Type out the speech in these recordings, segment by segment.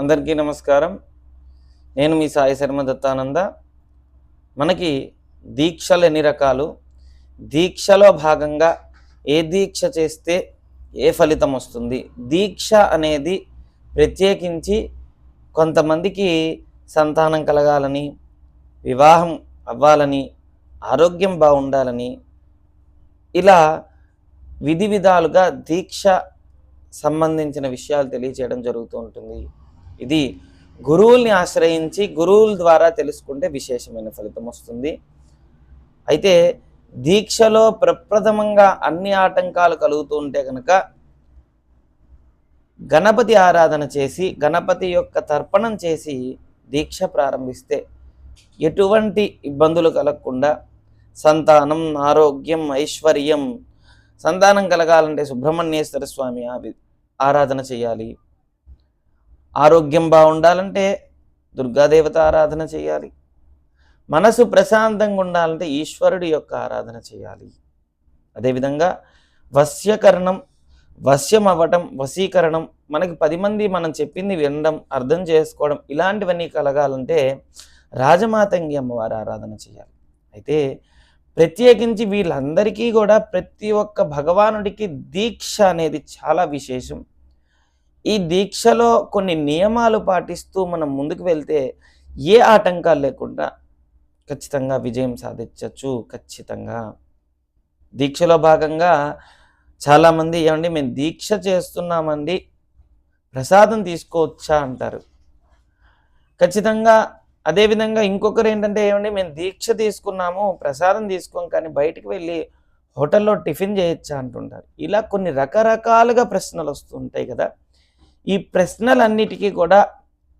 అందరికీ నమస్కారం. నేను మీ సాయి శర్మ దత్తానంద. మనకి దీక్షలు ఎన్ని రకాలు? దీక్షలో భాగంగా ఏ దీక్ష చేస్తే ఏ ఫలితం వస్తుంది? దీక్ష అనేది ప్రత్యేకించి కొంతమందికి సంతానం కలగాలని వివాహం అవ్వాలని ఆరోగ్యం బాగుండాలని ఇలా విధి విధాలుగా దీక్ష సంబంధించిన విషయాలు తెలియచేయడం జరుగుతూ ఉంటుంది. ఇది గురువుల్ని ఆశ్రయించి గురువుల ద్వారా తెలుసుకుంటే విశేషమైన ఫలితం వస్తుంది. అయితే దీక్షలో ప్రప్రథమంగా అన్ని ఆటంకాలు కలుగుతూ ఉంటే కనుక గణపతి ఆరాధన చేసి గణపతి యొక్క తర్పణం చేసి దీక్ష ప్రారంభిస్తే ఎటువంటి ఇబ్బందులు కలగకుండా సంతానం ఆరోగ్యం ఐశ్వర్యం సంతానం కలగాలంటే సుబ్రహ్మణ్యేశ్వర స్వామి ఆవి ఆరాధన చేయాలి. ఆరోగ్యం బాగుండాలంటే దుర్గాదేవత ఆరాధన చేయాలి. మనసు ప్రశాంతంగా ఉండాలంటే ఈశ్వరుడి యొక్క ఆరాధన చేయాలి. అదేవిధంగా వశ్యకరణం వశ్యం అవ్వటం వశీకరణం మనకి పది మంది మనం చెప్పింది వినడం అర్థం చేసుకోవడం ఇలాంటివన్నీ కలగాలంటే రాజమాతంగి అమ్మవారి ఆరాధన చేయాలి. అయితే ప్రత్యేకించి వీళ్ళందరికీ కూడా ప్రతి ఒక్క భగవానుడికి దీక్ష అనేది చాలా విశేషం. ఈ దీక్షలో కొన్ని నియమాలు పాటిస్తూ మనం ముందుకు వెళ్తే ఏ ఆటంకాలు లేకుండా ఖచ్చితంగా విజయం సాధించవచ్చు ఖచ్చితంగా. దీక్షలో భాగంగా చాలామంది ఏమండి మేము దీక్ష చేస్తున్నామండి ప్రసాదం తీసుకోవచ్చా అంటారు. ఖచ్చితంగా అదేవిధంగా ఇంకొకరు ఏంటంటే ఏమండి మేము దీక్ష తీసుకున్నాము ప్రసాదం తీసుకోం కానీ బయటికి వెళ్ళి హోటల్లో టిఫిన్ చేయొచ్చా అంటుంటారు. ఇలా కొన్ని రకరకాలుగా ప్రశ్నలు వస్తుంటాయి కదా. ఈ ప్రశ్నలన్నిటికీ కూడా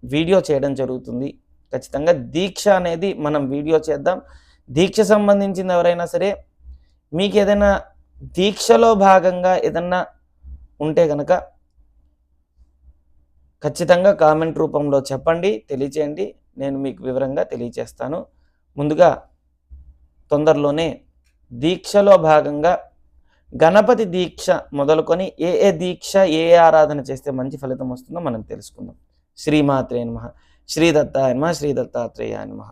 వీడియో చేయడం జరుగుతుంది. ఖచ్చితంగా దీక్ష అనేది మనం వీడియో చేద్దాం. దీక్ష సంబంధించింది ఎవరైనా సరే మీకు ఏదైనా దీక్షలో భాగంగా ఏదన్నా ఉంటే కనుక ఖచ్చితంగా కామెంట్ రూపంలో చెప్పండి తెలియచేయండి. నేను మీకు వివరంగా తెలియచేస్తాను. ముందుగా తొందరలోనే దీక్షలో భాగంగా గణపతి దీక్ష మొదలుకొని ఏ ఏ దీక్ష ఏ ఏ ఆరాధన చేస్తే మంచి ఫలితం వస్తుందో మనం తెలుసుకుందాం. శ్రీమాత్రే నమ. శ్రీ దత్తాయ నమ శ్రీ దత్తాత్రేయ నమ.